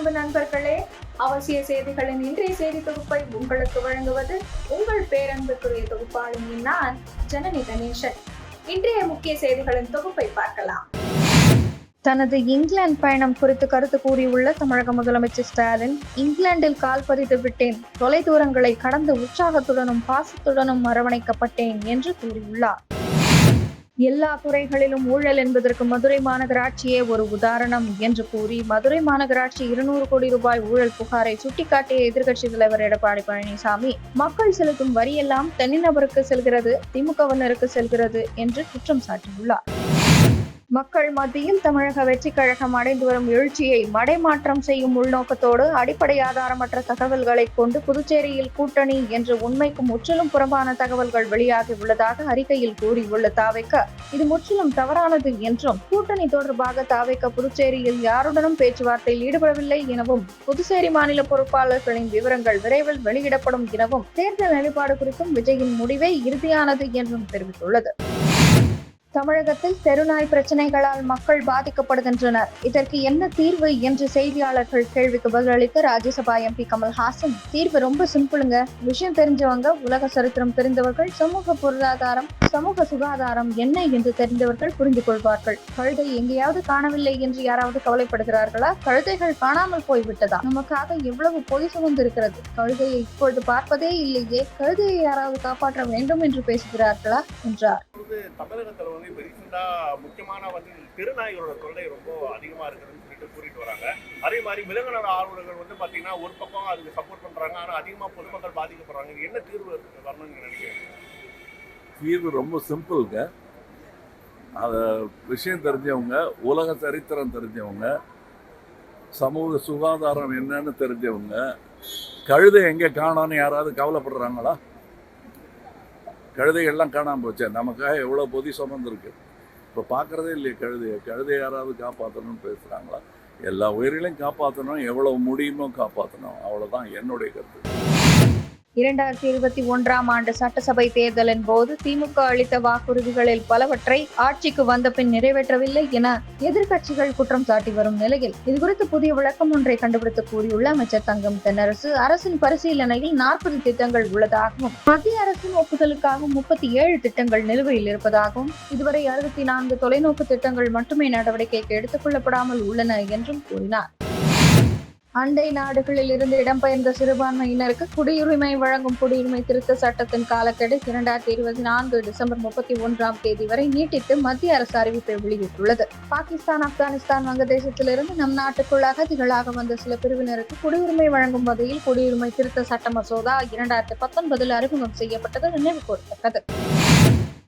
அன்பு நண்பர்களே அவசிய செய்திகளின் இன்றைய செய்தி தொகுப்பை உங்களுக்கு வழங்குவது உங்கள் பேரன்புக்குரிய தொகுப்பாளினி நான் ஜனனி கணேசன். இன்றைய முக்கிய செய்திகளின் தொகுப்பை பார்க்கலாம். தனது இங்கிலாந்து பயணம் குறித்து கருத்து கூறியுள்ள தமிழக முதலமைச்சர் ஸ்டாலின் இங்கிலாந்தில் கால் பதித்து விட்டேன். தொலைதூரங்களை கடந்து உற்சாகத்துடனும் பாசத்துடனும் அரவணைக்கப்பட்டேன் என்று கூறியுள்ளார். எல்லா துறைகளிலும் ஊழல் என்பதற்கு மதுரை மாநகராட்சியே ஒரு உதாரணம் என்று கூறி மதுரை மாநகராட்சி இருநூறு கோடி ரூபாய் ஊழல் புகாரை சுட்டிக்காட்டிய எதிர்க்கட்சி தலைவர் எடப்பாடி பழனிசாமி மக்கள் செலுத்தும் வரியெல்லாம் தனிநபருக்கு செல்கிறது திமுகவினருக்கு செல்கிறது என்று குற்றம் சாட்டியுள்ளார். மக்கள் மத்தியில் தமிழக வெற்றி கழகம் அடைந்து வரும் எழுச்சியை மடைமாற்றம் செய்யும் உள்நோக்கத்தோடு அடிப்படை ஆதாரமற்ற தகவல்களை கொண்டு புதுச்சேரியில் கூட்டணி என்ற உண்மைக்கு முற்றிலும் புறம்பான தகவல்கள் வெளியாகி உள்ளதாக அறிக்கையில் கூறியுள்ள தாவைக்க இது முற்றிலும் தவறானது என்றும் கூட்டணி தொடர்பாக தாவைக்க புதுச்சேரியில் யாருடனும் பேச்சுவார்த்தையில் ஈடுபடவில்லை எனவும் புதுச்சேரி மாநில பொறுப்பாளர்களின் விவரங்கள் விரைவில் வெளியிடப்படும் எனவும் தேர்தல் நிலைப்பாடு குறித்தும் விஜயின் முடிவே இறுதியானது என்றும் தெரிவித்துள்ளது. தமிழகத்தில் தெருநாய் பிரச்சனைகளால் மக்கள் பாதிக்கப்படுகின்றனர். இதற்கு என்ன தீர்வு என்று செய்தியாளர்கள் கேள்விக்கு பதிலளித்த ராஜ்யசபா எம்பி கமல்ஹாசன் தீர்வு ரொம்ப சிம்பிளுங்க. விஷயம் தெரிஞ்சவங்க உலக சரித்திரம் தெரிந்தவர்கள் சமூக பொருளாதாரம் சமூக சுகாதாரம் என்ன என்று தெரிந்தவர்கள் புரிந்து கொள்வார்கள். கழுதை எங்கேயாவது காணவில்லை என்று யாராவது கவலைப்படுகிறார்களா? கழுதைகள் காணாமல் போய்விட்டதா? நமக்காக எவ்வளவு பொய் சுமந்திருக்கிறது? கழுதையை இப்பொழுது பார்ப்பதே இல்லையே. கழுதையை யாராவது காப்பாற்ற வேண்டும் என்று பேசுகிறார்களா? என்றார். வந்து தமிழகத்தில் வந்து இப்போ ரீசெண்டாக முக்கியமான வந்து திருநாய்களோட தொல்லை ரொம்ப அதிகமாக இருக்குதுன்னு சொல்லிட்டு கூட்டிட்டு வராங்க. அதே மாதிரி விலங்கினர் ஆர்வலர்கள் வந்து பார்த்தீங்கன்னா ஒரு பக்கம் அதுக்கு சப்போர்ட் பண்ணுறாங்க ஆனால் அதிகமாக பொதுமக்கள் பாதிக்கப்படுறாங்க. இது என்ன தீர்வு வரணும்னு நினைக்கிறேன் தீர்வு ரொம்ப சிம்பிளுங்க. அதை விஷயம் தெரிஞ்சவங்க உலக சரித்திரம் தெரிஞ்சவங்க சமூக சுகாதாரம் என்னன்னு தெரிஞ்சவங்க கழுதை எங்கே காணோன்னு யாராவது கவலைப்படுறாங்களா? கழுதைகள்லாம் காணாமல் போச்சே. நமக்காக எவ்வளோ பொதி சுமந்துருக்கு. இப்போ பார்க்குறதே இல்லையே கழுதையை. கழுதை யாராவது காப்பாற்றணும்னு பேசுகிறாங்களா எல்லா உயிர்களையும் காப்பாற்றணும் எவ்வளோ முடியுமோ காப்பாற்றணும் அவ்வளோதான் என்னுடைய கருத்து. இரண்டாயிரத்தி இருபத்தி ஒன்றாம் ஆண்டு சட்டசபை தேர்தலின் போது திமுக அளித்த வாக்குறுதிகளில் பலவற்றை ஆட்சிக்கு வந்த பின் நிறைவேற்றவில்லை என எதிர்க்கட்சிகள் குற்றம் சாட்டி வரும் நிலையில் இதுகுறித்து புதிய விளக்கம் ஒன்றை கண்டுபிடித்து கூறியுள்ள அமைச்சர் தங்கம் தென்னரசு அரசின் பரிசீலனையில் நாற்பது திட்டங்கள் உள்ளதாகவும் மத்திய அரசின் ஒப்புதலுக்காக முப்பத்தி ஏழு திட்டங்கள் நிலுவையில் இருப்பதாகவும் இதுவரை அறுபத்தி நான்கு தொலைநோக்கு திட்டங்கள் மட்டுமே நடவடிக்கைக்கு எடுத்துக் கொள்ளப்படாமல் உள்ளன என்றும் கூறினார். அண்டை நாடுகளில் இருந்து இடம்பெயர்ந்த சிறுபான்மையினருக்கு குடியுரிமை வழங்கும் குடியுரிமை திருத்த சட்டத்தின் காலக்கெடு இரண்டாயிரத்தி இருபத்தி நான்கு டிசம்பர் முப்பத்தி ஒன்றாம் தேதி வரை நீட்டித்து மத்திய அரசு அறிவிப்பை வெளியிட்டுள்ளது. பாகிஸ்தான் ஆப்கானிஸ்தான் வங்கதேசத்திலிருந்து நம் நாட்டுக்குள் அகதிகளாக வந்த சில பிரிவினருக்கு குடியுரிமை வழங்கும் வகையில் குடியுரிமை திருத்த சட்ட மசோதா இரண்டாயிரத்தி பத்தொன்பதில் அறிமுகம் செய்யப்பட்டது நினைவு கூறத்தக்கது.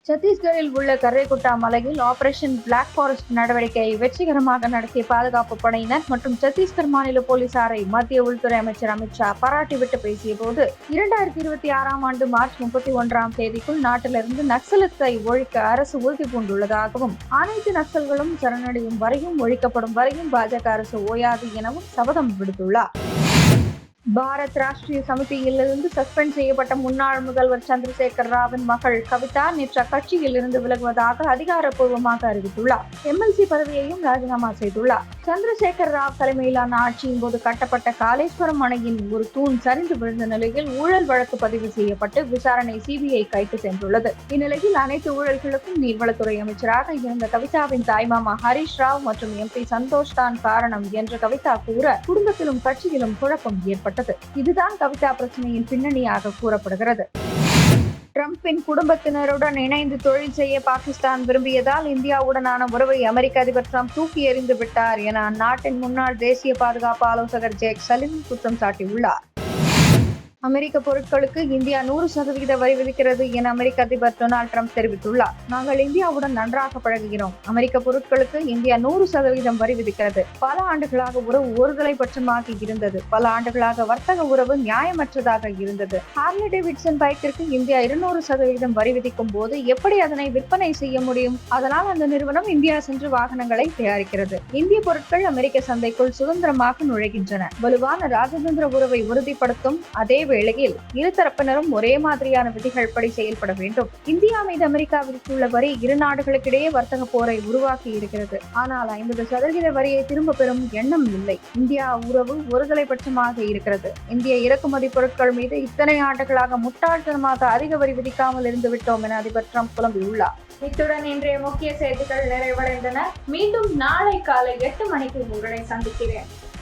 சத்தீஸ்கரில் உள்ள கரைகுட்டா மலையில் ஆபரேஷன் பிளாக் ஃபாரஸ்ட் நடவடிக்கையை வெற்றிகரமாக நடத்திய பாதுகாப்பு படையினர் மற்றும் சத்தீஸ்கர் மாநில போலீசாரை மத்திய உள்துறை அமைச்சர் அமித்ஷா பாராட்டிவிட்டு பேசிய போது இரண்டாயிரத்தி இருபத்தி ஆறாம் ஆண்டு மார்ச் முப்பத்தி ஒன்றாம் தேதிக்குள் நாட்டிலிருந்து நக்சலத்தை ஒழிக்க அரசு உறுதி பூண்டுள்ளதாகவும் அனைத்து நக்சல்களும் சரணடையும் வரையும் ஒழிக்கப்படும் வரையும் பாஜக அரசு ஓயாது எனவும் சபதம் விடுத்துள்ளார். பாரத் ராஷ்டிரிய சமிதியிலிருந்து சஸ்பெண்ட் செய்யப்பட்ட முன்னாள் முதல்வர் சந்திரசேகர் ராவின் மகள் கவிதா நேற்று அக்கட்சியில் இருந்து விலகுவதாக அதிகாரப்பூர்வமாக அறிவித்துள்ளார். எம்எல்சி பதவியையும் ராஜினாமா செய்துள்ளார். சந்திரசேகர் ராவ் தலைமையிலான ஆட்சியின் போது கட்டப்பட்ட காளேஸ்வரம் அணையின் ஒரு தூண் சரிந்து விழுந்த நிலையில் ஊழல் வழக்கு பதிவு செய்யப்பட்டு விசாரணை சிபிஐ கைக்கு சென்றுள்ளது. இந்நிலையில் அனைத்து ஊழல்களுக்கும் நீர்வளத்துறை அமைச்சராக இருந்த கவிதாவின் தாய்மாமா ஹரிஷ் ராவ் மற்றும் எம்பி சந்தோஷ் தான் காரணம் என்று கவிதா கூற குடும்பத்திலும் கட்சியிலும் குழப்பம் ஏற்பட்டது. இதுதான் கவிதா பிரச்சனையின் பின்னணியாக கூறப்படுகிறது. டிரம்பின் குடும்பத்தினருடன் இணைந்து தொழில் செய்ய பாகிஸ்தான் விரும்பியதால் இந்தியாவுடனான உறவை அமெரிக்க அதிபர் டிரம்ப் தூக்கி எறிந்து விட்டார் என அந்நாட்டின் முன்னாள் தேசிய பாதுகாப்பு ஆலோசகர் ஜேக் சலிம் குற்றம் சாட்டியுள்ளார். அமெரிக்க பொருட்களுக்கு இந்தியா நூறு சதவிகித வரி விதிக்கிறது என அமெரிக்க அதிபர் டொனால்ட் ட்ரம்ப் தெரிவித்துள்ளார். நாங்கள் இந்தியாவுடன் நன்றாக பழகுகிறோம். அமெரிக்க பொருட்களுக்கு இந்தியா நூறு சதவீதம் வரி விதிக்கிறது. பல ஆண்டுகளாக உறவு ஒருதலை பட்சமாக இருந்தது. பல ஆண்டுகளாக வர்த்தக உறவு நியாயமற்றதாக இருந்தது. ஹார்லி டேவிட்சன் பைக்கிற்கு இந்தியா இருநூறு சதவீதம் வரி விதிக்கும் போது எப்படி அதனை விற்பனை செய்ய முடியும்? அதனால் அந்த நிறுவனம் இந்தியா சென்று வாகனங்களை தயாரிக்கிறது. இந்திய பொருட்கள் அமெரிக்க சந்தைக்குள் சுதந்திரமாக நுழைகின்றன. வலுவான ராஜதந்திர உறவை உறுதிப்படுத்தும் அதே வேளையில் இரு தரப்பினரும் ஒரே மாதிரியான விதிகள் படி செயல்பட வேண்டும். இந்தியா மீது அமெரிக்கா விதித்துள்ள வரி இரு நாடுகளுக்கிடையே வர்த்தக போரை உருவாக்கி இருக்கிறது. ஆனால் ஐம்பது சதவீத வரியை திரும்ப பெறும் எண்ணம் இல்லை. இந்தியா உறவு ஒருதலைபட்சமாக இருக்கிறது. இந்திய இறக்குமதி பொருட்கள் மீது இத்தனை ஆண்டுகளாக முட்டாள்தனமாக அதிக வரி விதிக்காமல் இருந்து விட்டோம் என அதிபர் ட்ரம்ப் புலம்பியுள்ளார். இத்துடன் இன்றைய முக்கிய செய்திகள் நிறைவடைந்தன. மீண்டும் நாளை காலை எட்டு மணிக்கு உங்களை சந்திக்கிறேன்.